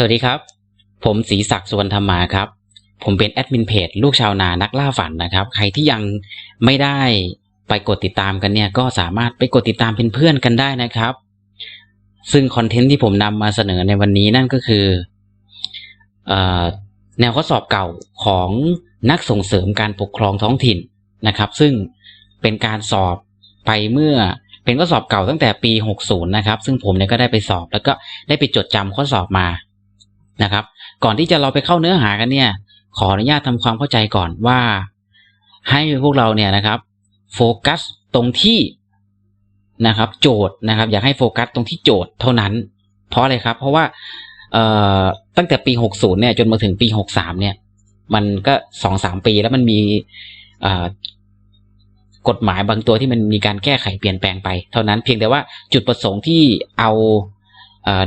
สวัสดีครับ ผมศรีศักดิ์สุวรรณธรรมาครับ ผมเป็นแอดมินเพจลูกชาวนานักล่าฝันนะครับ ใครที่ยังไม่ได้ไปกดติดตามกันเนี่ย ก็สามารถไปกดติดตามเป็นเพื่อนกันได้นะครับ ซึ่งคอนเทนต์ที่ผมนำมาเสนอในวันนี้นั่นก็คือออแนวข้อสอบเก่าของนักส่งเสริมการปกครองท้องถิ่นนะครับ ซึ่งเป็นการสอบไปเมื่อเป็นข้อสอบเก่าตั้งแต่ปี 60 นะครับ ซึ่งผมเนี่ยก็ได้ไปสอบแล้วก็ได้ไปจดจำข้อสอบมา นะครับ ก่อนที่จะเราไปเข้าเนื้อหากันเนี่ย ขออนุญาตทำความเข้าใจก่อนว่า ให้พวกเราเนี่ยนะครับโฟกัสตรงที่นะครับโจทย์นะครับ อยากให้โฟกัสตรงที่โจทย์เท่านั้น เพราะอะไรครับ เพราะว่าตั้งแต่ปี 60 เนี่ยจนมาถึงปี 63 เนี่ย มันก็สองสามปีแล้วมันมีกฎหมายบางตัวที่มันมีการแก้ไขเปลี่ยนแปลงไป เท่านั้นเพียงแต่ว่าจุดประสงค์ที่เอา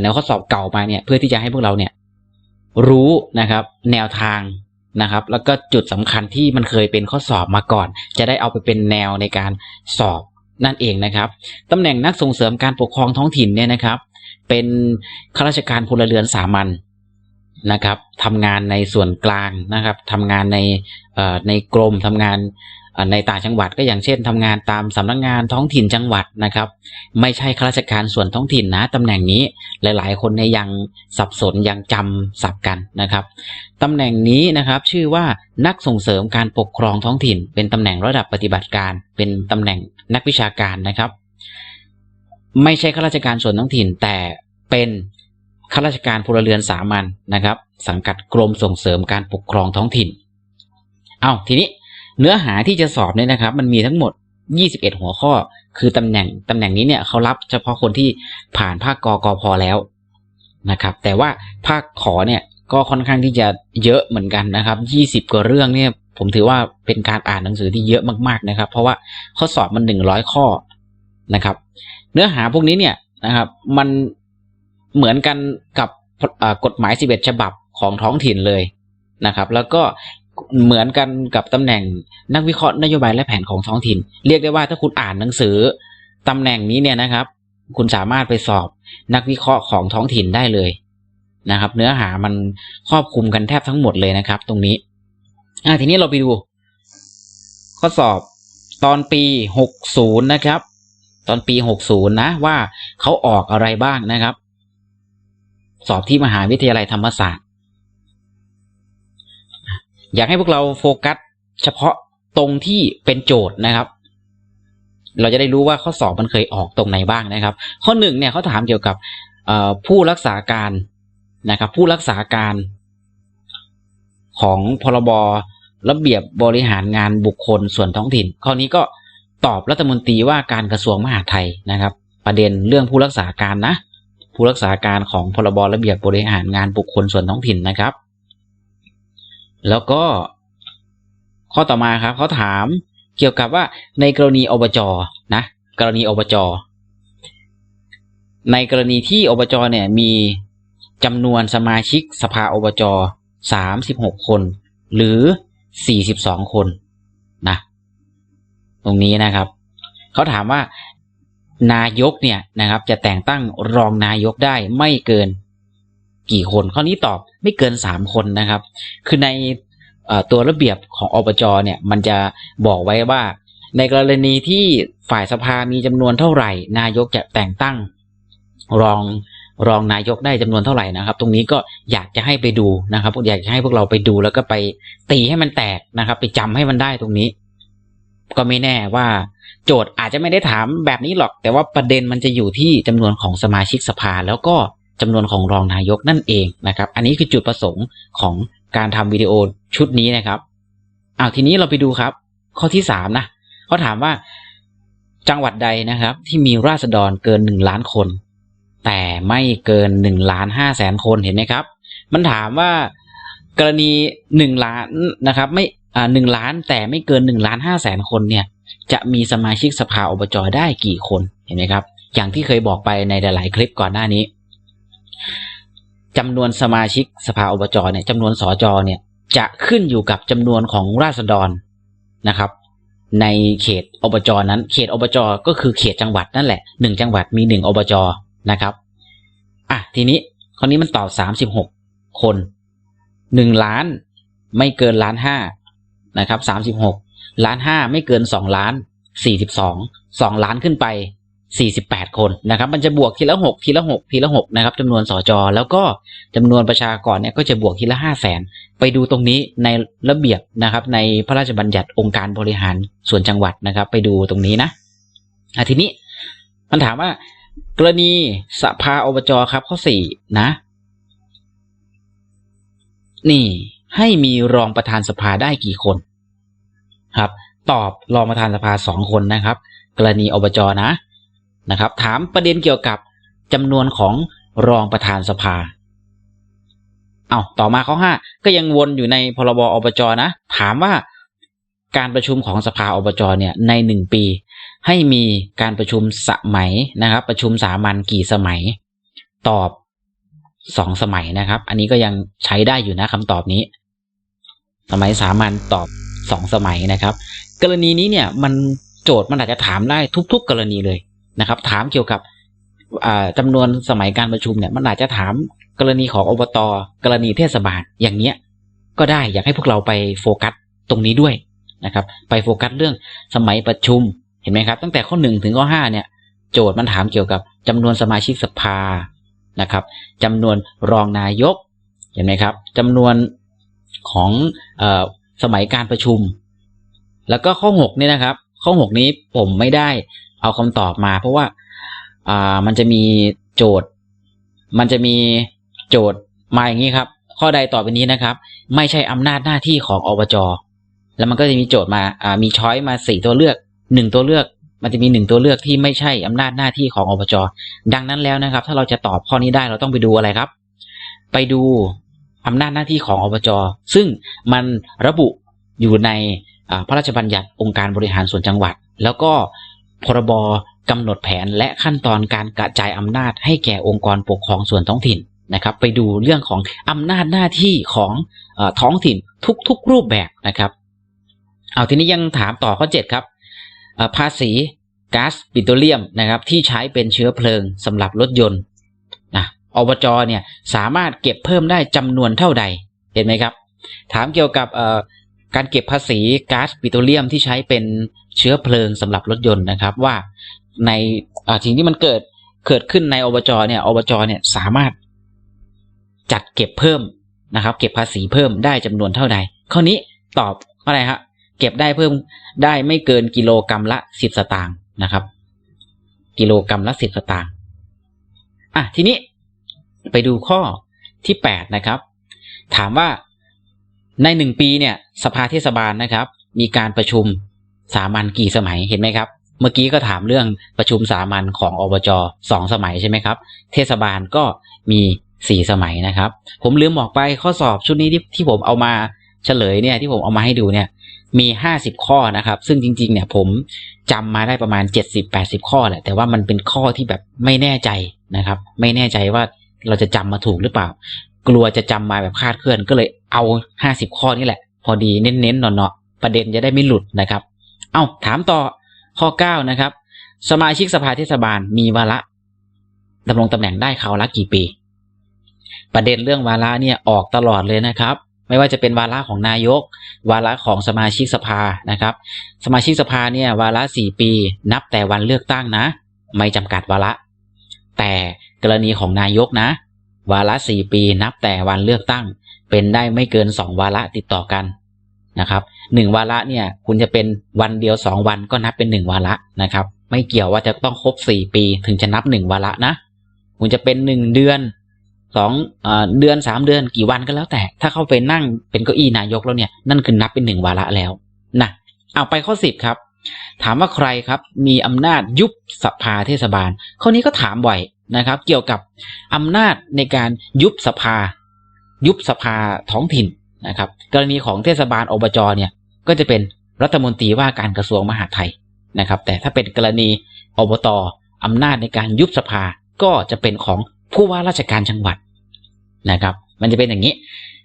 แนวข้อสอบเก่ามาเนี่ย เพื่อที่จะให้พวกเราเนี่ย รู้นะครับแนวทางนะครับ แล้วก็จุดสำคัญที่มันเคยเป็นข้อสอบมาก่อน จะได้เอาไปเป็นแนวในการสอบนั่นเองนะครับตำแหน่งนักส่งเสริมการปกครองท้องถิ่นเนี่ยนะครับ เป็นข้าราชการพลเรือนสามัญนะครับทำงานในส่วนกลางนะครับทำงานในในกรมทำงาน ในต่างจังหวัดก็อย่างเช่นทำงานตามสำนักงานท้องถิ่นจังหวัดนะครับ ไม่ใช่ข้าราชการส่วนท้องถิ่นนะตำแหน่งนี้หลายๆ คนเนี่ยยังสับสนยังจำสับกันนะครับตำแหน่งนี้นะครับชื่อว่านักส่งเสริมการปกครองท้องถิ่น เป็นตำแหน่งระดับปฏิบัติการ เป็นตำแหน่งนักวิชาการนะครับ ไม่ใช่ข้าราชการส่วนท้องถิ่น แต่เป็นข้าราชการพลเรือนสามัญนะครับ สังกัดกรมส่งเสริมการปกครองท้องถิ่น เอาทีนี้ เนื้อหาที่จะสอบเนี่ยนะครับ มันมีทั้งหมด 21 หัวข้อ คือตำแหน่งตำแหน่งนี้เนี่ยเขารับเฉพาะคนที่ผ่านภาคกกพแล้วนะครับ แต่ว่าภาคขอเนี่ยก็ค่อนข้างที่จะเยอะเหมือนกันนะครับ 20 กว่าเรื่องเนี่ยผมถือว่าเป็นการอ่านหนังสือที่เยอะมากๆนะครับ เพราะว่าข้อสอบมัน 100 ข้อนะครับ เนื้อหาพวกนี้เนี่ยนะครับ มันเหมือนกันกับกฎหมาย 11 ฉบับของท้องถิ่นเลยนะครับ แล้วก็ เหมือนกันกับตำแหน่งนักวิเคราะห์นโยบายและแผนของท้องถิ่น เรียกได้ว่าถ้าคุณอ่านหนังสือตำแหน่งนี้เนี่ยนะครับ คุณสามารถไปสอบนักวิเคราะห์ของท้องถิ่นได้เลยนะครับ เนื้อหามันครอบคลุมกันแทบทั้งหมดเลยนะครับ ตรงนี้อ่าทีนี้เราไปดู ข้อสอบตอนปี 60 นะครับ ตอนปี 60 นะ ว่าเขาออกอะไรบ้างนะครับ สอบที่มหาวิทยาลัยธรรมศาสตร์ อยากให้พวกเราโฟกัสเฉพาะตรงที่เป็นโจทย์นะครับ เราจะได้รู้ว่าข้อสอบมันเคยออกตรงไหนบ้างนะครับ ข้อหนึ่งเนี่ยเขาถามเกี่ยวกับผู้รักษาการนะครับ ผู้รักษาการของพรบระเบียบบริหารงานบุคคลส่วนท้องถิ่น ข้อนี้ก็ตอบรัฐมนตรีว่าการกระทรวงมหาดไทยนะครับ ประเด็นเรื่องผู้รักษาการนะ ผู้รักษาการของพรบระเบียบบริหารงานบุคคลส่วนท้องถิ่นนะครับ แล้วก็ข้อต่อมาครับเขาถามเกี่ยวกับว่าในกรณีอบจนะ กรณีอบจในกรณีที่อบจเนี่ยมีจำนวนสมาชิกสภาอบจสามสิบหกคน หรือสี่สิบสองคนนะตรงนี้นะครับ เขาถามว่านายกเนี่ยนะครับ จะแต่งตั้งรองนายกได้ไม่เกิน กี่คน ข้อนี้ตอบไม่เกินสามคนนะครับ คือในตัวระเบียบของอบจเนี่ยมันจะบอกไว้ว่า ในกรณีที่ฝ่ายสภามีจำนวนเท่าไหร่ นายกจะแต่งตั้งรองรองนายกได้จำนวนเท่าไหร่นะครับ ตรงนี้ก็อยากจะให้ไปดูนะครับอยากจะให้พวกเราไปดูแล้วก็ไปตีให้มันแตกนะครับ ไปจำให้มันได้ตรงนี้ ก็ไม่แน่ว่า โจทย์อาจจะไม่ได้ถามแบบนี้หรอก แต่ว่าประเด็นมันจะอยู่ที่จำนวนของสมาชิกสภาแล้วก็ จำนวนของรองนายกนั่นเองนะครับ อันนี้คือจุดประสงค์ของการทำวิดีโอชุดนี้นะครับเอาทีนี้เราไปดูครับ ข้อที่สามนะเขาถามว่าจังหวัดใดนะครับ ที่มีราษฎรเกินหนึ่งล้านคน แต่ไม่เกินหนึ่งล้านห้าแสนคนเห็นไหมครับ มันถามว่ากรณีหนึ่งล้านนะครับ ไม่อ่าหนึ่งล้านแต่ไม่เกินหนึ่งล้านห้าแสนคนเนี่ย จะมีสมาชิกสภาอบจได้กี่คนเห็นไหมครับ อย่างที่เคยบอกไปในหลาย ๆ คลิปก่อนหน้านี้ จำนวนสมาชิกสภาอบจเนี่ยจำนวนสจเนี่ยจะขึ้นอยู่กับจำนวนของราษฎรนะครับ ในเขตอบจนั้น เขตอบจก็คือเขตจังหวัดนั่นแหละหนึ่งจังหวัดมีหนึ่งอบจนะครับอะทีนี้คนนี้มันตอบสามสิบหกคนหนึ่งล้านไม่เกินล้านห้านะครับสามสิบหกล้านห้าไม่เกินสองล้านสี่สิบสองสองล้านขึ้นไป สี่สิบแปดคนนะครับ มันจะบวกทีละหกทีละหกทีละหกนะครับจำนวนสจแล้วก็จำนวนประชากรเนี่ยก็จะบวกทีละห้าแสนไปดูตรงนี้ในระเบียบนะครับ ในพระราชบัญญัติองค์การบริหารส่วนจังหวัดนะครับ ไปดูตรงนี้นะอะทีนี้มันถามว่ากรณีสภาอบจครับข้อสี่นะ นี่ให้มีรองประธานสภาได้กี่คนครับ ตอบรองประธานสภาสองคนนะครับ กรณีอบจนะ นะครับ ถามประเด็นเกี่ยวกับจำนวนของรองประธานสภา เอาต่อมาข้อห้าก็ยังวนอยู่ในพรบอบจนะ ถามว่าการประชุมของสภาอบจเนี่ยในหนึ่งปี ให้มีการประชุมสมัยนะครับ ประชุมสามัญกี่สมัย ตอบสองสมัยนะครับ อันนี้ก็ยังใช้ได้อยู่นะคำตอบนี้ สมัยสามัญตอบสองสมัยนะครับ กรณีนี้เนี่ยมันโจทย์มันอาจจะถามได้ทุก ๆ กรณีเลย นะครับ ถามเกี่ยวกับจำนวนสมัยการประชุมเนี่ยมันอาจจะถามกรณีของอบตกรณีเทศบาลอย่างเนี้ยก็ได้อยากให้พวกเราไปโฟกัสตรงนี้ด้วยนะครับ ไปโฟกัสเรื่องสมัยประชุมเห็นไหมครับ ตั้งแต่ข้อหนึ่งถึงข้อห้าเนี่ย โจทย์มันถามเกี่ยวกับจำนวนสมาชิกสภานะครับจำนวนรองนายกเห็นไหมครับจำนวนของอสมัยการประชุม แล้วก็ข้อหกนี่นะครับ ข้อหกนี้ผมไม่ได้ เอาคำตอบมา เพราะว่าอ่ามันจะมีโจทย์ มันจะมีโจทย์มาอย่างนี้ครับ ข้อใดต่อไปนี้นะครับ ไม่ใช่อำนาจหน้าที่ของอบจแล้วมันก็จะมีโจทย์มาอ่ามีช้อยมาสี่ตัวเลือกหนึ่งตัวเลือก มันจะมีหนึ่งตัวเลือกที่ไม่ใช่อำนาจหน้าที่ของอบจดังนั้นแล้วนะครับ ถ้าเราจะตอบข้อนี้ได้เราต้องไปดูอะไรครับ ไปดูอำนาจหน้าที่ของอบจซึ่งมันระบุอยู่ในพระราชบัญญัติองค์การบริหารส่วนจังหวัด แล้วก็ พรบกำหนดแผนและขั้นตอนการกระจายอำนาจให้แก่องค์กรปกครองส่วนท้องถิ่นนะครับ ไปดูเรื่องของอำนาจหน้าที่ของอท้องถิ่นทุกๆรูปแบบนะครับ เอาทีนี้ยังถามต่อข้อ 7 ครับภาษีก๊าซปิโตรเลียมนะครับที่ใช้เป็นเชื้อเพลิงสำหรับรถยนต์นะอบจเนี่ยสามารถเก็บเพิ่มได้จำนวนเท่าใดเห็นไหมครับ ถามเกี่ยวกับการเก็บภาษีก๊าซปิโตรเลียมที่ใช้เป็น เชื้อเพลิงสำหรับรถยนต์นะครับ ว่าในสิ่งที่มันเกิดเกิดขึ้นในอบจเนี่ยอบจเนี่ยสามารถจัดเก็บเพิ่มนะครับ เก็บภาษีเพิ่มได้จำนวนเท่าใดข้อนี้ตอบอะไรครับเก็บได้เพิ่มได้ไม่เกินกิโลกรรัมละสิบสตางค์นะครับ กิโลกรรัมละสิบสตางค์อะทีนี้ไปดูข้อที่แปดนะครับ ถามว่าในหนึ่งปีเนี่ยสภาเทศบาลนะครับ มีการประชุม สามัญกี่สมัยเห็นไหมครับ เมื่อกี้ก็ถามเรื่องประชุมสามัญของอบจสองสมัยใช่ไหมครับ เทศบาลก็มีสี่สมัยนะครับ ผมลืมบอกไปข้อสอบชุดนี้ที่ที่ผมเอามาเฉลยเนี่ยที่ผมเอามาให้ดูเนี่ยมีห้าสิบข้อนะครับ ซึ่งจริง ๆ เนี่ยผมจำมาได้ประมาณเจ็ดสิบแปดสิบข้อแหละ แต่ว่ามันเป็นข้อที่แบบไม่แน่ใจนะครับ ไม่แน่ใจว่าเราจะจำมาถูกหรือเปล่า กลัวจะจำมาแบบคาดเคลื่อนก็เลยเอาห้าสิบข้อนี่แหละ พอดีเน้นๆเนาะๆประเด็นจะได้ไม่หลุดนะครับ เอา้าถามต่อข้อเก้านะครับ สมาชิกสภาเทศบาลมีวาระดำรงตำแหน่งได้คราวละกี่ปี ประเด็นเรื่องวาระเนี่ยออกตลอดเลยนะครับ ไม่ว่าจะเป็นวาระของนายก วาระของสมาชิกสภานะครับ สมาชิกสภาเนี่ยวาระสี่ปี นับแต่วันเลือกตั้งนะ ไม่จำกัดวาระ แต่กรณีของนายกนะ วาระสี่ปี นับแต่วันเลือกตั้ง เป็นได้ไม่เกินสองวาระติดต่อกัน นะครับหนึ่งวาระเนี่ยคุณจะเป็นวันเดียวสองวันก็นับเป็นหนึ่งวาระนะครับ ไม่เกี่ยวว่าจะต้องครบสี่ปีถึงจะนับหนึ่งวาระนะ คุณจะเป็นหนึ่งเดือนสองเดือนสามเดือนกี่วันก็แล้วแต่ ถ้าเข้าไปนั่งเป็นเก้าอี้นายกแล้วเนี่ย นั่นคือนับเป็นหนึ่งวาระแล้วนะเอาไปข้อสิบครับ ถามว่าใครครับมีอำนาจยุบสภาเทศบาล ข้อนี้ก็ถามบ่อยนะครับ เกี่ยวกับอำนาจในการยุบสภา ยุบสภาท้องถิ่น นะครับกรณีของเทศบาลอบจเนี่ยก็จะเป็นรัฐมนตรีว่าการกระทรวงมหาดไทยนะครับ แต่ถ้าเป็นกรณีอบตอำนาจในการยุบสภาก็จะเป็นของผู้ว่าราชการจังหวัดนะครับ มันจะเป็นอย่างนี้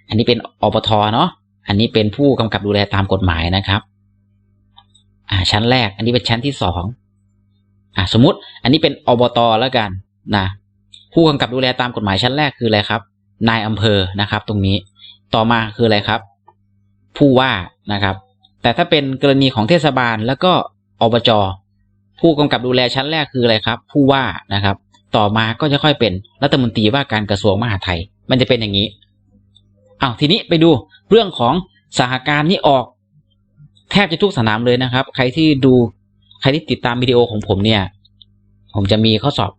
อันนี้เป็นอบทเนาะอันนี้เป็นผู้กำกับดูแลตามกฎหมายนะครับอ่าชั้นแรก อันนี้เป็นชั้นที่สองอ่าสมมติอันนี้เป็นอบตแล้วกันนะผู้กำกับดูแลตามกฎหมายชั้นแรกคืออะไรครับ นายอำเภอนะครับ ตรงนี้ ต่อมาคืออะไรครับ ผู้ว่านะครับ แต่ถ้าเป็นกรณีของเทศบาลแล้วก็อบจผู้กำกับดูแลชั้นแรกคืออะไรครับ ผู้ว่านะครับ ต่อมาก็จะค่อยเป็นรัฐมนตรีว่าการกระทรวงมหาดไทย มันจะเป็นอย่างนี้อ้าวทีนี้ไปดูเรื่องของสหการนี่ออก แทบจะทุกสนามเลยนะครับ ใครที่ดูใครที่ติดตามวิดีโอของผมเนี่ย ผมจะมีข้อสอบ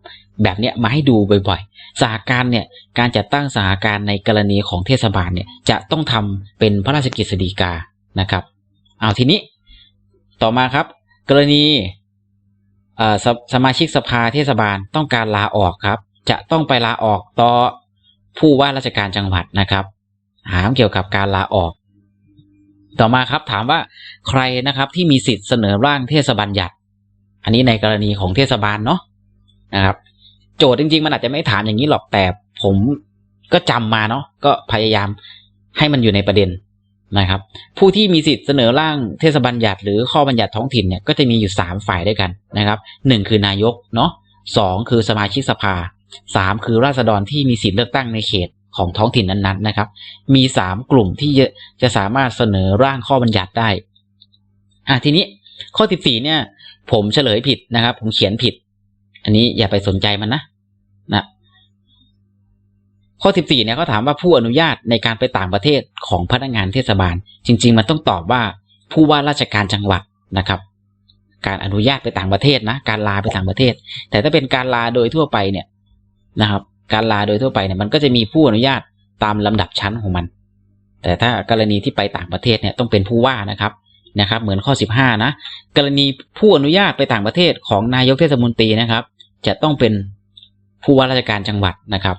แบบเนี้ยมาให้ดูบ่อยๆ สหการเนี่ยการจัดตั้งสหการในกรณีของเทศบาลเนี่ยจะต้องทำเป็นพระราชกฤษฎีกานะครับเอาทีนี้ต่อมาครับ กรณีสสมาชิกสภาเทศบาลต้องการลาออกครับ จะต้องไปลาออกต่อผู้ว่าราชการจังหวัดนะครับถามเกี่ยวกับการลาออก ต่อมาครับถามว่าใครนะครับที่มีสิทธิ์เสนอร่างเทศบัญญัติ อันนี้ในกรณีของเทศบาลเนาะนะครับ โจทย์จริง ๆ มันอาจจะไม่ถามอย่างนี้หรอกแต่ผมก็จำมาเนาะก็พยายามให้มันอยู่ในประเด็นนะครับ ผู้ที่มีสิทธิ์เสนอร่างเทศบัญญัติ หรือข้อบัญญัติท้องถิ่นเนี่ยก็จะมีอยู่สามฝ่ายด้วยกันนะครับหนึ่งคือนายกเนาะสองคือสมาชิกสภาสามคือราษฎรที่มีสิทธิ์เลือกตั้งในเขตของท้องถิ่นนั้นๆนะครับ มีสามกลุ่มที่จะสามารถเสนอร่างข้อบัญญัติได้อะทีนี้ข้อสิบสี่เนี่ยผมเฉลยผิดนะครับ ผมเขียนผิด อันนี้อย่าไปสนใจมันนะนะข้อ 14เนี่ยเขาถามว่าผู้อนุญาตในการไปต่างประเทศของพนักงานเทศบาล จริง ๆ มันต้องตอบว่าผู้ว่าราชการจังหวัดนะครับ การอนุญาตไปต่างประเทศนะ การลาไปต่างประเทศ แต่ถ้าเป็นการลาโดยทั่วไปเนี่ยนะครับ การลาโดยทั่วไปเนี่ยมันก็จะมีผู้อนุญาตตามลำดับชั้นของมัน แต่ถ้ากรณีที่ไปต่างประเทศเนี่ยต้องเป็นผู้ว่านะครับนะครับ เหมือนข้อ 15 นะ กรณีผู้อนุญาตไปต่างประเทศของนายกเทศมนตรีนะครับ จะต้องเป็นผู้ว่าราชการจังหวัดนะครับ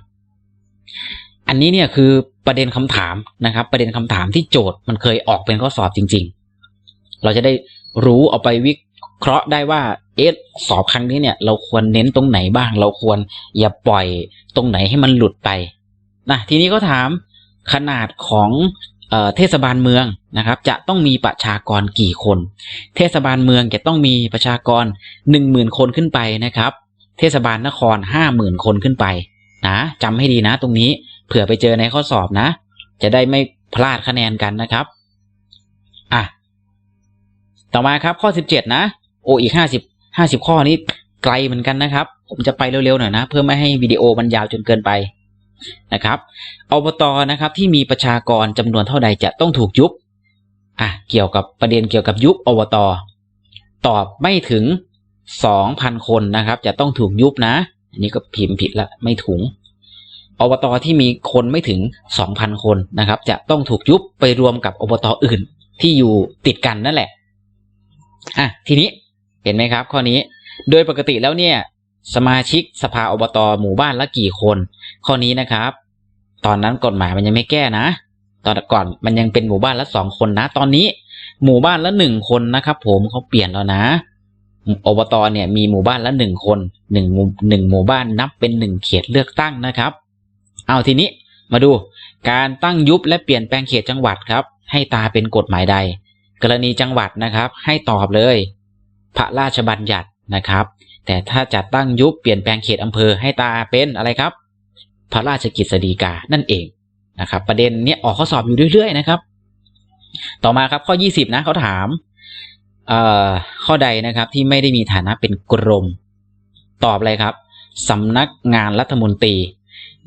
อันนี้เนี่ยคือประเด็นคำถามนะครับ ประเด็นคำถามที่โจทย์มันเคยออกเป็นข้อสอบจริง ๆ เราจะได้รู้เอาไปวิเคราะห์ได้ว่าเอะสอบครั้งนี้เนี่ย เราควรเน้นตรงไหนบ้าง เราควรอย่าปล่อยตรงไหนให้มันหลุดไปนะทีนี้ก็ถามขนาดของเออเทศบาลเมืองนะครับ จะต้องมีประชากรกี่คน เทศบาลเมืองจะต้องมีประชากรหนึ่งหมื่นคนขึ้นไปนะครับ เทศบาลนครห้าหมื่นคนขึ้นไปนะจำให้ดีนะตรงนี้เผื่อไปเจอในข้อสอบนะ จะได้ไม่พลาดคะแนนกันนะครับอะต่อมาครับข้อสิบเจ็ดนะ โออีกห้าสิบห้าสิบข้อนี้ไกลเหมือนกันนะครับ ผมจะไปเร็วๆหน่อยนะ เพื่อไม่ให้วิดีโอมันยาวจนเกินไปนะครับอบตนะครับที่มีประชากรจำนวนเท่าใดจะต้องถูกยุบอะเกี่ยวกับประเด็นเกี่ยวกับยุบอบตตอบไม่ถึง สองพันคนนะครับ จะต้องถูกยุบนะ อันนี้ก็พิมพ์ผิดละไม่ถุงอบตที่มีคนไม่ถึงสองพันคนนะครับ จะต้องถูกยุบไปรวมกับอบตอื่นที่อยู่ติดกันนั่นแหละอะทีนี้เห็นไหมครับ ข้อนี้โดยปกติแล้วเนี่ย สมาชิกสภาอบตหมู่บ้านละกี่คน ข้อนี้นะครับ ตอนนั้นกฎหมายมันยังไม่แก้นะ ตอนก่อนมันยังเป็นหมู่บ้านละสองคนนะ ตอนนี้ หมู่บ้านละหนึ่งคนนะครับ ผมเขาเปลี่ยนแล้วนะ อบตเนี่ยมีหมู่บ้านละหนึ่งคนหนึ่งหนึ่งหมู่บ้านนับเป็นหนึ่งเขตเลือกตั้งนะครับ เอาทีนี้มาดูการตั้งยุบและเปลี่ยนแปลงเขตจังหวัดครับ ให้ตาเป็นกฎหมายใด กรณีจังหวัดนะครับ ให้ตอบเลย พระราชบัญญัตินะครับ แต่ถ้าจัดตั้งยุบเปลี่ยนแปลงเขตอำเภอให้ตาเป็นอะไรครับ พระราชกฤษฎีกานั่นเองนะครับ ประเด็นเนี้ยออกข้อสอบอยู่เรื่อยๆนะครับ ต่อมาครับข้อ 20 นะเขาถาม ข้อใดนะครับที่ไม่ได้มีฐานะเป็นกรม ตอบอะไรครับสำนักงานรัฐมนตรี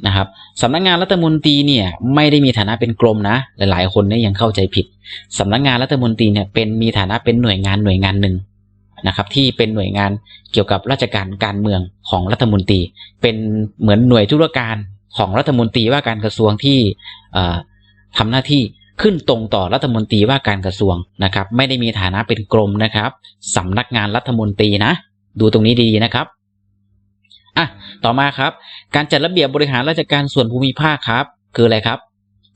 นะครับสำนักงานรัฐมนตรีเนี่ยไม่ได้มีฐานะเป็นกรมนะ หลายๆ คนเนี่ยยังเข้าใจผิดสำนักงานรัฐมนตรีเนี่ยเป็นมีฐานะเป็นหน่วยงานหน่วยงานหนึ่งนะครับที่เป็นหน่วยงานเกี่ยวกับราชการการเมืองของรัฐมนตรี เป็นเหมือนหน่วยธุรการของรัฐมนตรีว่าการกระทรวงที่ทำหน้าที่ ขึ้นตรงต่อรัฐมนตรีว่าการกระทรวงนะครับ ไม่ได้มีฐานะเป็นกรมนะครับสำนักงานรัฐมนตรีนะ ดูตรงนี้ดีๆนะครับอะต่อมาครับ การจัดระเบียบบริหารราชการส่วนภูมิภาคครับ คืออะไรครับ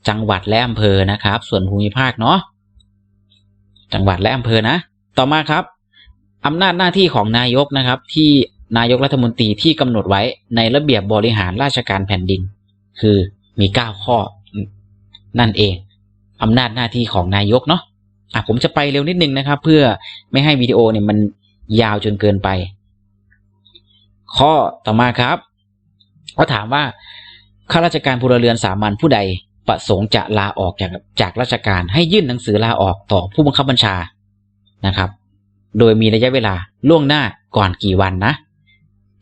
จังหวัดและอำเภอนะครับ ส่วนภูมิภาคเนาะจังหวัดและอำเภอนะ ต่อมาครับอำนาจหน้าที่ของนายกนะครับ ที่นายกรัฐมนตรีที่กำหนดไว้ในระเบียบบริหารราชการแผ่นดิน คือมีเก้าข้อนั่นเอง อำนาจหน้าที่ของนายกเนาะอะผมจะไปเร็วนิดนึงนะครับ เพื่อไม่ให้วิดีโอเนี่ยมันยาวจนเกินไป ข้อต่อมาครับเขาถามว่าข้าราชการพลเรือนสามัญผู้ใดประสงค์จะลาออกจากจากราชการให้ยื่นหนังสือลาออกต่อผู้บังคับบัญชานะครับ โดยมีระยะเวลาล่วงหน้าก่อนกี่วันนะ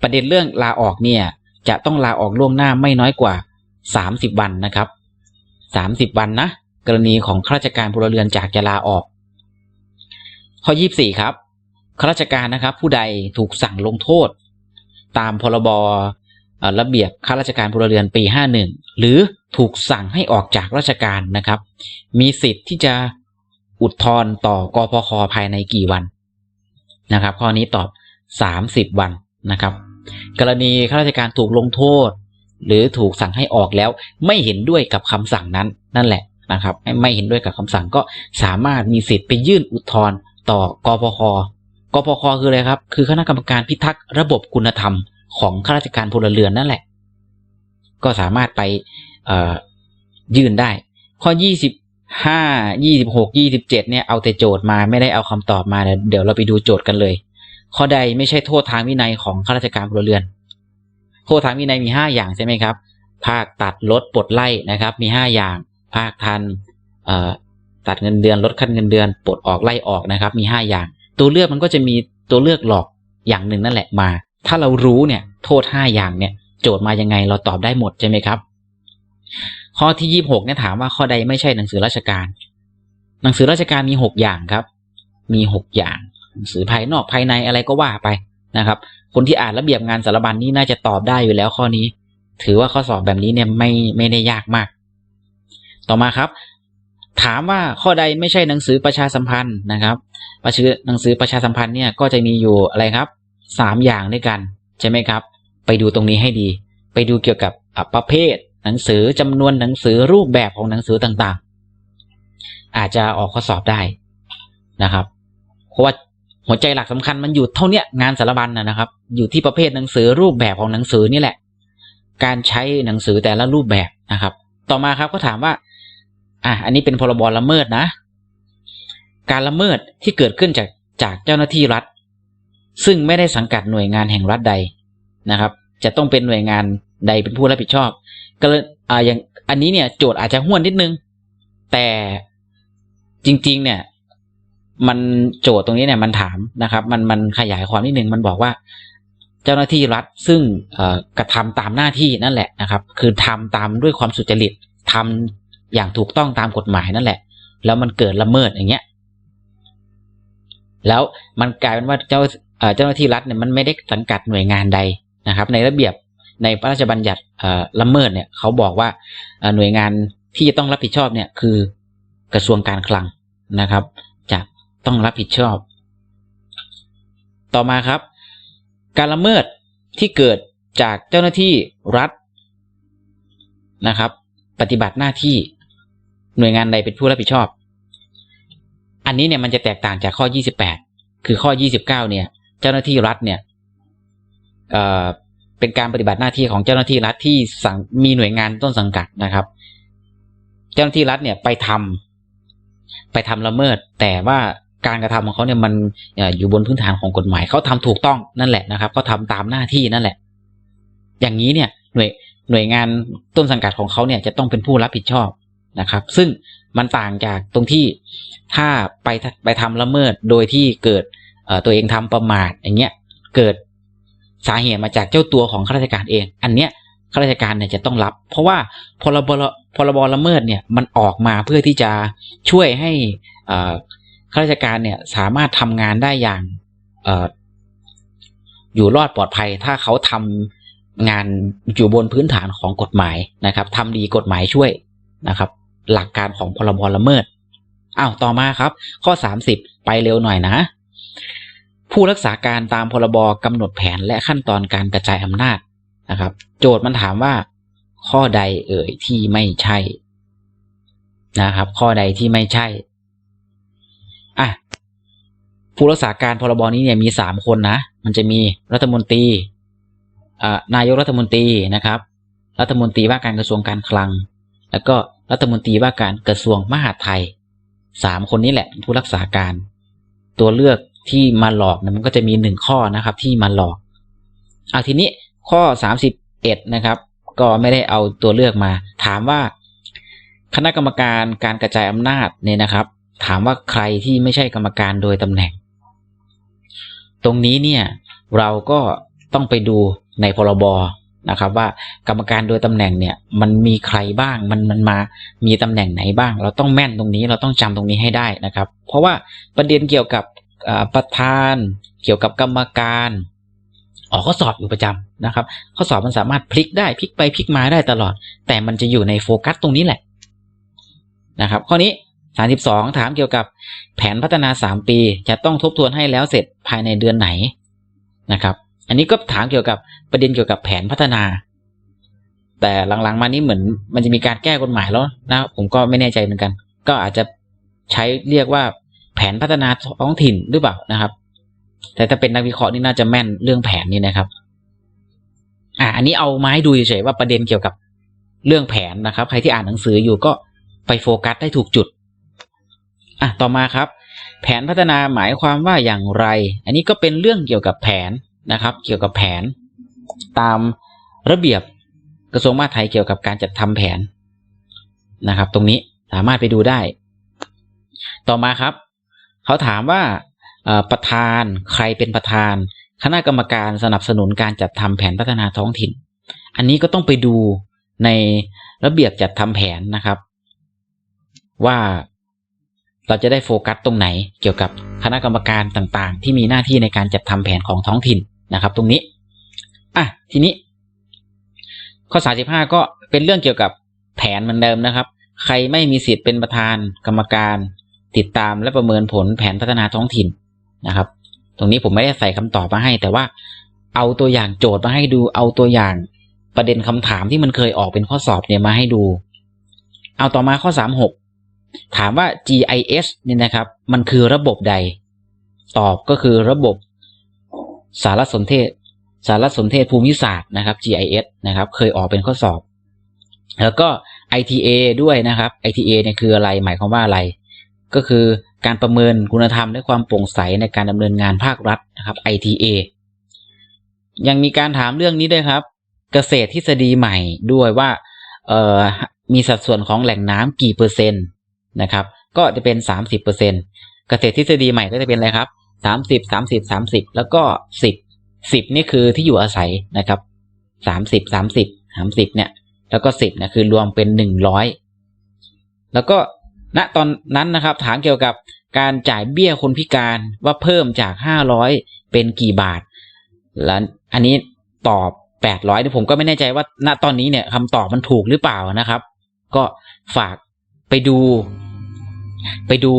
ประเด็นเรื่องลาออกเนี่ยจะต้องลาออกล่วงหน้าไม่น้อยกว่า 30 วันนะครับ 30 วันนะ กรณีของข้าราชการพลเรือนจากจะลาออก ข้อ 24 ครับข้าราชการนะครับ ผู้ใดถูกสั่งลงโทษ ตามพรบระเบียบข้าราชการพลเรือนปี 51 หรือถูกสั่งให้ออกจากราชการนะครับ มีสิทธิ์ที่จะอุทธรณ์ต่อกพคภายในกี่วันนะครับ ข้อนี้ตอบ 30 วันนะครับ กรณีข้าราชการถูกลงโทษ หรือถูกสั่งให้ออกแล้ว ไม่เห็นด้วยกับคำสั่งนั้นนั่นแหละ นะครับไม่เห็นด้วยกับคำสั่งก็สามารถมีสิทธิ์ไปยื่นอุทธรณ์ต่อกพคกพคคืออะไรครับ คือคณะกรรมการพิทักษ์ระบบคุณธรรมของข้าราชการพลเรือนนั่นแหละ ก็สามารถไปยื่นได้ ข้อ 25 26 27 เนี่ยเอาแต่โจทย์มาไม่ได้เอาคำตอบมา เดี๋ยวเราไปดูโจทย์กันเลย ข้อใดไม่ใช่โทษทางวินัยของข้าราชการพลเรือน โทษทางวินัยมี 5 อย่างใช่ไหมครับ ภาคตัดลดปลดไล่นะครับ มี 5 อย่าง ภาคทันตัดเงินเดือนลดขั้นเงินเดือนปลดออกไล่ออกนะครับ มี 5 อย่าง ตัวเลือกมันก็จะมีตัวเลือกหลอกอย่างหนึ่งนั่นแหละมา ถ้าเรารู้เนี่ยโทษ 5 อย่างเนี่ยโจทย์มายังไงเราตอบได้หมดใช่ไหมครับ ข้อที่ 26เนี่ยถามว่าข้อใดไม่ใช่หนังสือราชการ หนังสือราชการมี 6 อย่างครับ มี 6 อย่าง หนังสือภายนอกภายในอะไรก็ว่าไปนะครับ คนที่อ่านระเบียบงานสารบัญนี่น่าจะตอบได้อยู่แล้วข้อนี้ ถือว่าข้อสอบแบบนี้เนี่ยไม่ไม่ได้ยากมาก ต่อมาครับ ถามว่าข้อใดไม่ใช่หนังสือประชาสัมพันธ์นะครับประชื่อหนังสือประชาสัมพันธ์เนี่ยก็จะมีอยู่อะไรครับสามอย่างด้วยกันใช่ไหมครับ ไปดูตรงนี้ให้ดี ไปดูเกี่ยวกับประเภท หนังสือจำนวนหนังสือรูปแบบของหนังสือต่างๆ อาจจะออกข้อสอบได้นะครับ เพราะว่าหัวใจหลักสำคัญมันอยู่เท่าเนี้ยงานสารบัญนนะครับ อยู่ที่ประเภทหนังสือรูปแบบของหนังสือนี่แหละ การใช้หนังสือแต่ละรูปแบบนะครับ ต่อมาครับก็ถามว่า อะอันนี้เป็นพรบละเมิดนะ การละเมิดที่เกิดขึ้นจากจากเจ้าหน้าที่รัฐ ซึ่งไม่ได้สังกัดหน่วยงานแห่งรัฐใดนะครับ จะต้องเป็นหน่วยงานใดเป็นผู้รับผิดชอบ ก็เลยอ่าอย่างอันนี้เนี่ยโจทย์อาจจะห้วนนิดนึง แต่จริง ๆ เนี่ย มันโจทย์ตรงนี้เนี่ยมันถามนะครับ มันมันขยายความนิดนึงมันบอกว่า เจ้าหน้าที่รัฐซึ่งกระทำตามหน้าที่นั่นแหละนะครับ คือทำตามด้วยความสุจริตทำ อย่างถูกต้องตามกฎหมายนั่นแหละ แล้วมันเกิดละเมิดอย่างเงี้ย แล้วมันกลายเป็นว่าเจ้าเจ้าหน้าที่รัฐเนี่ยมันไม่ได้สังกัดหน่วยงานใดนะครับ ในระเบียบในพระราชบัญญัติละเมิดเนี่ยเขาบอกว่าหน่วยงานที่จะต้องรับผิดชอบเนี่ยคือกระทรวงการคลังนะครับ จะต้องรับผิดชอบ ต่อมาครับ การละเมิดที่เกิดจากเจ้าหน้าที่รัฐนะครับ ปฏิบัติหน้าที่ หน่วยงานใดเป็นผู้รับผิดชอบ อันนี้เนี่ยมันจะแตกต่างจากข้อ 28 คือข้อ 29 เนี่ย เจ้าหน้าที่รัฐเนี่ยเอ่อเป็นการปฏิบัติหน้าที่ของเจ้าหน้าที่รัฐที่สั่งมีหน่วยงานต้นสังกัดนะครับ เจ้าหน้าที่รัฐเนี่ยไปทำไปทำละเมิด แต่ว่าการกระทำของเขาเนี่ยมันเอ่ออยู่บนพื้นฐานของกฎหมายเขาทำถูกต้องนั่นแหละนะครับเขาทำตามหน้าที่นั่นแหละ อย่างนี้เนี่ยหน่วยหน่วยงานต้นสังกัดของเขาเนี่ยจะต้องเป็นผู้รับผิดชอบ นะครับ ซึ่งมันต่างจากตรงที่ถ้าไปไปทำละเมิดโดยที่เกิดตัวเองทำประมาทอย่างเงี้ยเกิดสาเหตุมาจากเจ้าตัวของข้าราชการเอง อันเนี้ยข้าราชการเนี่ยจะต้องรับ เพราะว่าพรบพรบละเมิดเนี่ยมันออกมาเพื่อที่จะช่วยให้ข้าราชการเนี่ยสามารถทำงานได้อย่างเอ่ออยู่รอดปลอดภัย ถ้าเขาทำงานอยู่บนพื้นฐานของกฎหมายนะครับทำดีกฎหมายช่วยนะครับ หลักการของพรบละเมิดอ้าวต่อมาครับ ข้อ 30 ไปเร็วหน่อยนะ ผู้รักษาการตามพรบกำหนดแผนและขั้นตอนการกระจายอำนาจนะครับ โจทย์มันถามว่า ข้อใดเอ่ยที่ไม่ใช่นะครับ ข้อใดที่ไม่ใช่อะผู้รักษาการพรบนี้เนี่ยมีสามคนนะ มันจะมีรัฐมนตรีนายกรัฐมนตรีนะครับ รัฐมนตรีว่าการกระทรวงการคลัง แล้วก็รัฐมนตรีว่าการกระทรวงมหาดไทยสามคนนี้แหละผู้รักษาการ ตัวเลือกที่มาหลอกนะมันก็จะมีหนึ่งข้อนะครับที่มาหลอกเอาทีนี้ข้อสามสิบเอ็ดนะครับ ก็ไม่ได้เอาตัวเลือกมา ถามว่า คณะกรรมการการกระจายอำนาจเนี่ยนะครับ ถามว่าใครที่ไม่ใช่กรรมการโดยตำแหน่ง ตรงนี้เนี่ยเราก็ต้องไปดูในพรบ นะครับ ว่ากรรมการโดยตำแหน่งเนี่ยมันมีใครบ้างมันมันมามีตำแหน่งไหนบ้าง เราต้องแม่นตรงนี้เราต้องจำตรงนี้ให้ได้นะครับ เพราะว่าประเด็นเกี่ยวกับประธานเกี่ยวกับกรรมการออกข้อสอบอยู่ประจำนะครับ ข้อสอบมันสามารถพลิกได้พลิกไปพลิกมาได้ตลอด แต่มันจะอยู่ในโฟกัสตรงนี้แหละนะครับ ข้อนี้ 32 ถามเกี่ยวกับแผนพัฒนา 3 ปี จะต้องทบทวนให้แล้วเสร็จภายในเดือนไหนนะครับ อันนี้ก็ถามเกี่ยวกับประเด็นเกี่ยวกับแผนพัฒนา แต่หลังๆมานี้เหมือนมันจะมีการแก้กฎหมายแล้วนะผมก็ไม่แน่ใจเหมือนกัน ก็อาจจะใช้เรียกว่าแผนพัฒนาท้องถิ่นหรือเปล่านะครับ แต่ถ้าเป็นนักวิเคราะห์นี่น่าจะแม่นเรื่องแผนนี้นะครับอ่าอันนี้เอามาให้ดูเฉยๆว่าประเด็นเกี่ยวกับเรื่องแผนนะครับ ใครที่อ่านหนังสืออยู่ก็ไปโฟกัสได้ถูกจุดอะต่อมาครับ แผนพัฒนาหมายความว่าอย่างไร อันนี้ก็เป็นเรื่องเกี่ยวกับแผน นะครับ เกี่ยวกับแผน ตามระเบียบกระทรวงมหาดไทยเกี่ยวกับการจัดทำแผนนะครับ ตรงนี้สามารถไปดูได้ ต่อมาครับ เขาถามว่าประธานใครเป็นประธาน คณะกรรมการสนับสนุนการจัดทำแผนพัฒนาท้องถิ่น อันนี้ก็ต้องไปดูในระเบียบจัดทำแผนนะครับ ว่าเราจะได้โฟกัสตรงไหนเกี่ยวกับคณะกรรมการต่างๆ ที่มีหน้าที่ในการจัดทำแผนของท้องถิ่น นะครับ ตรงนี้อะทีนี้ ข้อ 35 ก็เป็นเรื่องเกี่ยวกับแผนเหมือนเดิมนะครับ ใครไม่มีสิทธิ์เป็นประธานกรรมการ ติดตามและประเมินผลแผนพัฒนาท้องถิ่นนะครับ ตรงนี้ผมไม่ได้ใส่คำตอบมาให้ แต่ว่าเอาตัวอย่างโจทย์มาให้ดู เอาตัวอย่างประเด็นคำถามที่มันเคยออกเป็นข้อสอบเนี่ยมาให้ดู เอาต่อมาข้อ 36 ถามว่า GIS เนี่ยนะครับ มันคือระบบใด ตอบก็คือระบบ สารสนเทศ สารสนเทศภูมิศาสตร์นะครับ GIS นะครับ เคยออกเป็นข้อสอบ แล้วก็ ITA ด้วยนะครับ ITA เนี่ยคืออะไรหมายความว่าอะไร ก็คือการประเมินคุณธรรมและความโปร่งใสในการดำเนินงานภาครัฐนะครับ ITA ยังมีการถามเรื่องนี้ด้วยครับ เกษตรทฤษฎีใหม่ด้วยว่ามีสัดส่วนของแหล่งน้ำกี่เปอร์เซ็นต์นะครับ ก็จะเป็นสามสิบเปอร์เซ็นเกษตรทฤษฎีใหม่ก็จะเป็นอะไรครับ สามสิบสามสิบสามสิบแล้วก็สิบสิบนี่คือที่อยู่อาศัยนะครับสามสิบสามสิบสามสิบเนี่ย แล้วก็สิบเนี่ยคือรวมเป็นหนึ่งร้อยแล้วก็ณตอนนั้นนะครับถามเกี่ยวกับการจ่ายเบี้ยคนพิการว่าเพิ่มจากห้าร้อยเป็นกี่บาท แล้วอันนี้ตอบแปดร้อยผมก็ไม่แน่ใจว่า ณตอนนี้เนี่ยคำตอบมันถูกหรือเปล่านะครับ ก็ฝากไปดู ไปดู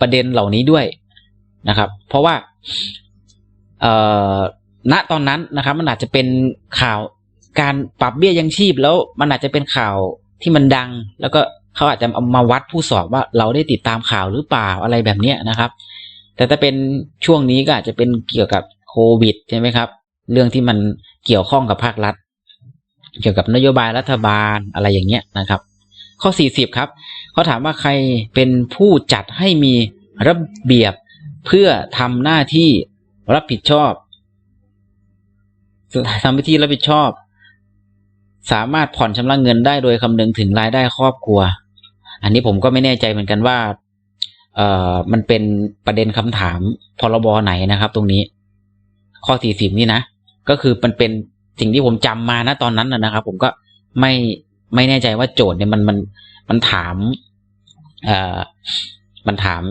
ประเด็นเหล่านี้ด้วย นะครับ เพราะว่าเอณตอนนั้นนะครับ มันอาจจะเป็นข่าวการปรับเบี้ยยังชีพแล้วมันอาจจะเป็นข่าวที่มันดัง แล้วก็เขาอาจจะเอามาวัดผู้สอบว่าเราได้ติดตามข่าวหรือเปล่าอะไรแบบเนี้ยนะครับ แต่ถ้าเป็นช่วงนี้ก็อาจจะเป็นเกี่ยวกับโควิดใช่ไหมครับ เรื่องที่มันเกี่ยวข้องกับภาครัฐ เกี่ยวกับนโยบายรัฐบาลอะไรอย่างเงี้ยนะครับ ข้อ 40 ครับเขาถามว่าใครเป็นผู้จัดให้มีระเบียบ เพื่อทำหน้าที่รับผิดชอบทำหน้าที่รับผิดชอบ สามารถผ่อนชำระเงินได้โดยคำนึงถึงรายได้ครอบครัว อันนี้ผมก็ไม่แน่ใจเหมือนกันว่า เอ่อมันเป็นประเด็นคำถามพรบไหนนะครับ ตรงนี้ ข้อ40นี่นะก็คือมันเป็นสิ่งที่ผมจำมานะตอนนั้นนะนะครับ ผมก็ไม่ไม่แน่ใจว่าโจทย์เนี่ยมันมันมันถามเอ่อมันถาม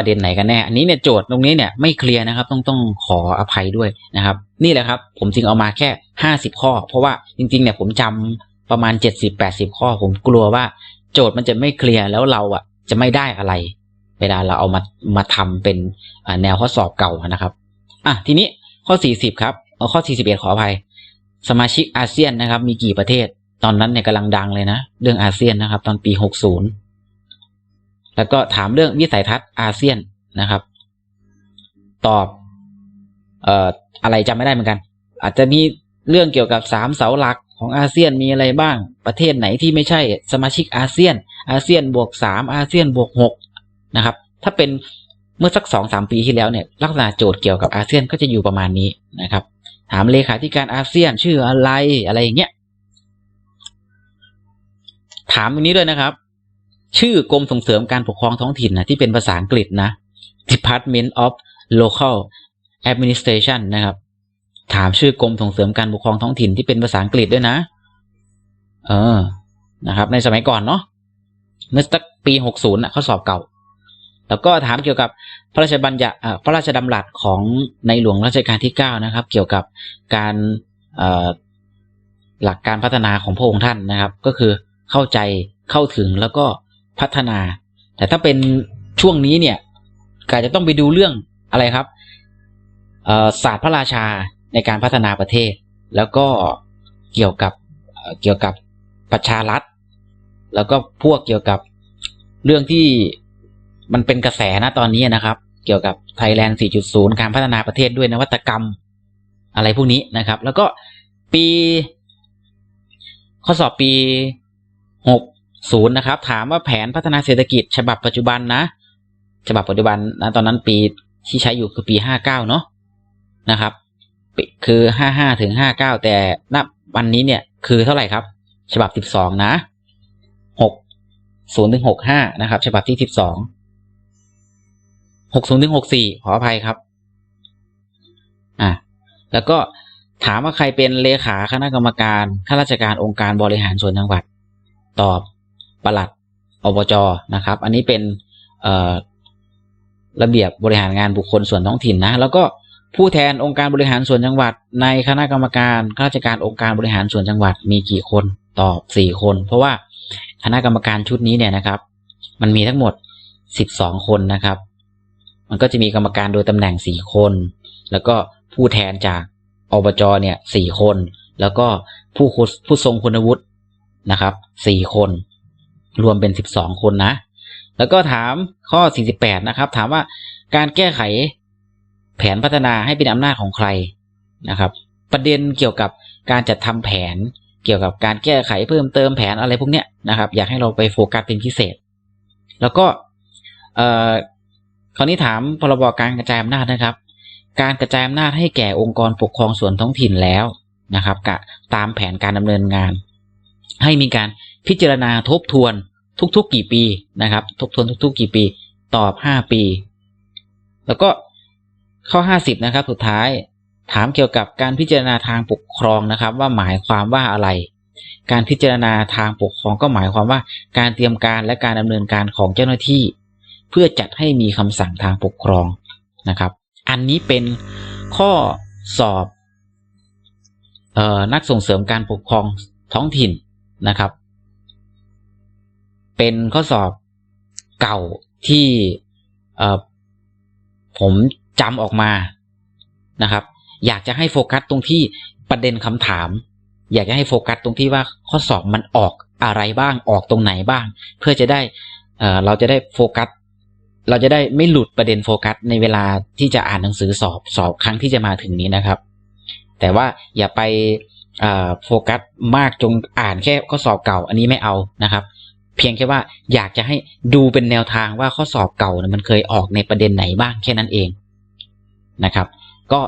ประเด็นไหนกันแน่ อันนี้เนี่ยโจทย์ตรงนี้เนี่ยไม่เคลียร์นะครับ ต้องต้องขออภัยด้วยนะครับ นี่แหละครับ ผมจึงเอามาแค่ห้าสิบข้อ เพราะว่าจริงๆเนี่ยผมจำประมาณเจ็ดสิบแปดสิบข้อ ผมกลัวว่า โจทย์มันจะไม่เคลียร์แล้วเราอะจะไม่ได้อะไร เวลาเราเอามามาทำเป็นแนวข้อสอบเก่านะครับอะทีนี้ข้อสี่สิบครับข้อสี่สิบเอ็ดขออภัย สมาชิกอาเซียนนะครับ มีกี่ประเทศ ตอนนั้นเนี่ยกำลังดังเลยนะ เรื่องอาเซียนนะครับ ตอนปีหกศูนย์ แล้วก็ถามเรื่องวิสัยทัศน์อาเซียนนะครับ ตอบเอ่ออะไรจำไม่ได้เหมือนกัน อาจจะมีเรื่องเกี่ยวกับสามเสาหลักของอาเซียนมีอะไรบ้าง ประเทศไหนที่ไม่ใช่สมาชิกอาเซียน อาเซียนบวกสามอาเซียนบวกหกนะครับ ถ้าเป็นเมื่อสักสองสามปีที่แล้วเนี่ย ลักษณะโจทย์เกี่ยวกับอาเซียนก็จะอยู่ประมาณนี้นะครับ ถามเลขาธิการอาเซียนชื่ออะไรอะไรอย่างเงี้ยถามตรงนี้ด้วยนะครับ ชื่อกรมส่งเสริมการปกครองท้องถิ่นนะที่เป็นภาษาอังกฤษนะ Department of Local Administration นะครับ ถามชื่อกรมส่งเสริมการปกครองท้องถิ่นที่เป็นภาษาอังกฤษด้วยนะ เออนะครับ ในสมัยก่อนเนาะเมื่อสักปีหกศูนย์ข้อสอบเก่า แล้วก็ถามเกี่ยวกับพระราชบัญญัติพระราชดำรัสของในหลวงรัชกาลที่เก้านะครับ เกี่ยวกับการหลักการพัฒนาของพระองค์ท่านนะครับ ก็คือเข้าใจเข้าถึงแล้วก็ พัฒนา แต่ถ้าเป็นช่วงนี้เนี่ยกาจจะต้องไปดูเรื่องอะไรครับศาสตร์พระราชาในการพัฒนาประเทศ แล้วก็เกี่ยวกับเกี่ยวกับประชารัฐ แล้วก็พวกเกี่ยวกับเรื่องที่มันเป็นกระแสนะตอนนี้นะครับ เกี่ยวกับไทยแลนด์ 4.0 การพัฒนาประเทศด้วยนวัตกรรมอะไรพวกนี้นะครับ แล้วก็ปี ข้อสอบปี 6 60นย์นะครับ ถามว่าแผนพัฒนาเศรษฐกิจ ฉบับปัจจุบันนะ ฉบับปัจจุบันนะตอนนั้นปีที่ใช้อยู่คือปี59เก้าเนาะนะครับคือ55ถึง59แต่ณวันนี้เนี่ยคือเท่าไหร่ครับ ฉบับ12นะ6 0ถึง65นะครับ ฉบับที่12 60ถึง64ขออภัยครับอะแล้วก็ถามว่าใครเป็นเลขาคณะกรรมการข้าราชการองค์การบริหารส่วนจังหวัด ตอบ ปลัดอบจนะครับ อันนี้เป็นระเบียบบริหารงานบุคคลส่วนท้องถิ่นนะ แล้วก็ผู้แทนองค์การบริหารส่วนจังหวัด ในคณะกรรมการข้าราชการองค์การบริหารส่วนจังหวัดมีกี่คนตอบสี่คน เพราะว่าคณะกรรมการชุดนี้เนี่ยนะครับ มันมีทั้งหมดสิบสองคนนะครับ มันก็จะมีกรรมการโดยตำแหน่งสี่คน แล้วก็ผู้แทนจากอบจเนี่ยสี่คน แล้วก็ผู้คุผู้ทรงคุณวุฒินะครับสี่คน รวมเป็นสิบสองคนนะ แล้วก็ถามข้อสี่สิบแปดนะครับ ถามว่าการแก้ไขแผนพัฒนาให้เป็นอำนาจของใครนะครับ ประเด็นเกี่ยวกับการจัดทำแผนเกี่ยวกับการแก้ไขเพิ่มเติมแผนอะไรพวกเนี้ยนะครับ อยากให้เราไปโฟกัสเป็นพิเศษ แล้วก็เอ่อคราวนี้ถามพรบการกระจายอำนาจนะครับ การกระจายอำนาจให้แก่องค์กรปกครองส่วนท้องถิ่นแล้วนะครับกะตามแผนการดำเนินงาน ให้มีการ พิจารณาทบทวนทุกๆกี่ปีนะครับ ทบทวนทุกๆกี่ปี ตอบ 5 ปี แล้วก็ข้อ 50 นะครับ สุดท้ายถามเกี่ยวกับการพิจารณาทางปกครองนะครับ ว่าหมายความว่าอะไร การพิจารณาทางปกครองก็หมายความว่าการเตรียมการและการดำเนินการของเจ้าหน้าที่ เพื่อจัดให้มีคำสั่งทางปกครองนะครับ อันนี้เป็นข้อสอบออนักส่งเสริมการปกครองท้องถิ่นนะครับ เป็นข้อสอบเก่าที่ผมจำออกมานะครับ อยากจะให้โฟกัสตรงที่ประเด็นคำถาม อยากจะให้โฟกัสตรงที่ว่าข้อสอบมันออกอะไรบ้างออกตรงไหนบ้าง เพื่อจะได้เอ่อเราจะได้โฟกัสเราจะได้ไม่หลุดประเด็นโฟกัสในเวลาที่จะอ่านหนังสือสอบสอบครั้งที่จะมาถึงนี้นะครับ แต่ว่าอย่าไปโฟกัสมากจงอ่านแค่ข้อสอบเก่า อันนี้ไม่เอานะครับ เพียงแค่ว่าอยากจะให้ดูเป็นแนวทางว่าข้อสอบเก่านะมันเคยออกในประเด็นไหนบ้างแค่นั้นเองนะครับ ก็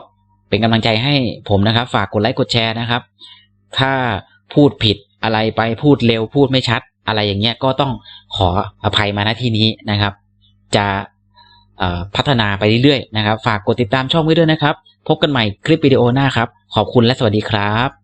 เป็นกำลังใจให้ผมนะครับ ฝากกดไลค์กดแชร์นะครับ ถ้าพูดผิดอะไรไปพูดเร็วพูดไม่ชัด อะไรอย่างเงี้ยก็ต้องขออภัยมาณที่นี้นะครับ จะพัฒนาไปเรื่อยๆนะครับ ฝากกดติดตามช่องไว้ด้วยนะครับ พบกันใหม่คลิปวิดีโอหน้าครับ ขอบคุณและสวัสดีครับ